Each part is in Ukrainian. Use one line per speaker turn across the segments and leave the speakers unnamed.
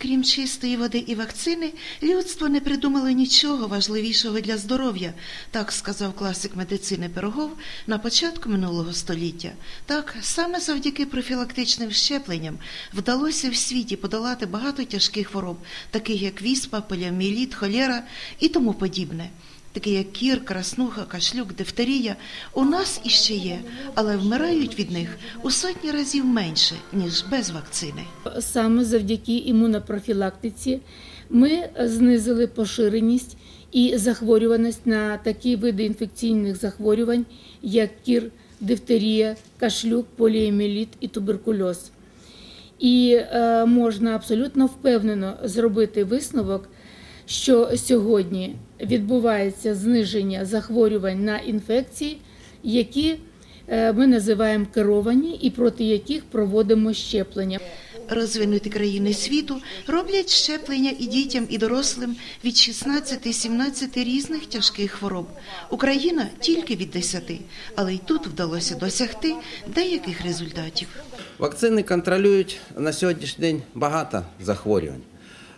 Крім чистої води і вакцини, людство не придумало нічого важливішого для здоров'я, так сказав класик медицини Пирогов на початку минулого століття. Так, саме завдяки профілактичним щепленням вдалося в світі подолати багато тяжких хвороб, таких як віспа, поліоміеліт, холера і тому подібне. Такі як кір, краснуха, кашлюк, дифтерія, у нас іще є, але вмирають від них у сотні разів менше, ніж без вакцини.
Саме завдяки імунопрофілактиці ми знизили поширеність і захворюваність на такі види інфекційних захворювань, як кір, дифтерія, кашлюк, поліеміліт і туберкульоз. І е, можна абсолютно впевнено зробити висновок, що сьогодні відбувається зниження захворювань на інфекції, які е, ми називаємо керовані і проти яких проводимо щеплення.
Розвинуті країни світу роблять щеплення і дітям, і дорослим від 16-17 різних тяжких хвороб. Україна тільки від 10, але й тут вдалося досягти деяких результатів.
Вакцини контролюють на сьогоднішній день багато захворювань.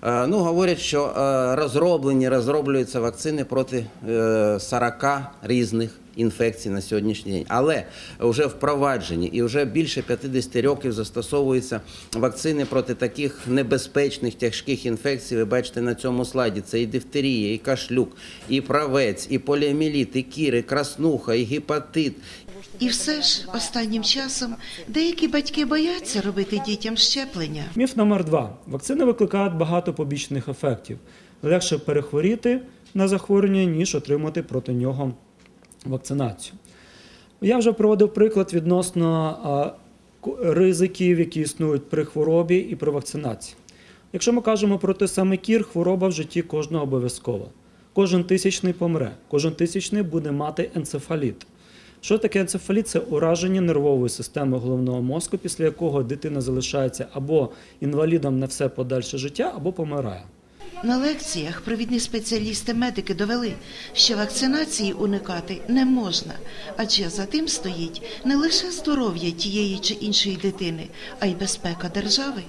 Е, Ну, говорять, що е, розроблені, розроблюються вакцини проти е, 40 різних інфекцій на сьогоднішній день. Але вже впроваджені і вже більше 50 років застосовуються вакцини проти таких небезпечних тяжких інфекцій. Ви бачите на цьому слайді. Це і дифтерія, і кашлюк, і правець, і поліоміеліт, і кір, і краснуха, і гепатит,
І все ж останнім часом деякі батьки бояться робити дітям щеплення.
Міф номер два. Вакцини викликають багато побічних ефектів. Легше перехворіти на захворювання, ніж отримати проти нього вакцинацію. Я вже проводив приклад відносно ризиків, які існують при хворобі і при вакцинації. Якщо ми кажемо про той самий кір, хвороба в житті кожного обов'язкова. Кожен тисячний помре, кожен тисячний буде мати енцефаліт. Що таке енцефаліт? Це ураження нервової системи головного мозку, після якого дитина залишається або інвалідом на все подальше життя, або помирає.
На лекціях провідні спеціалісти-медики довели, що вакцинації уникати не можна, адже за тим стоїть не лише здоров'я тієї чи іншої дитини, а й безпека держави.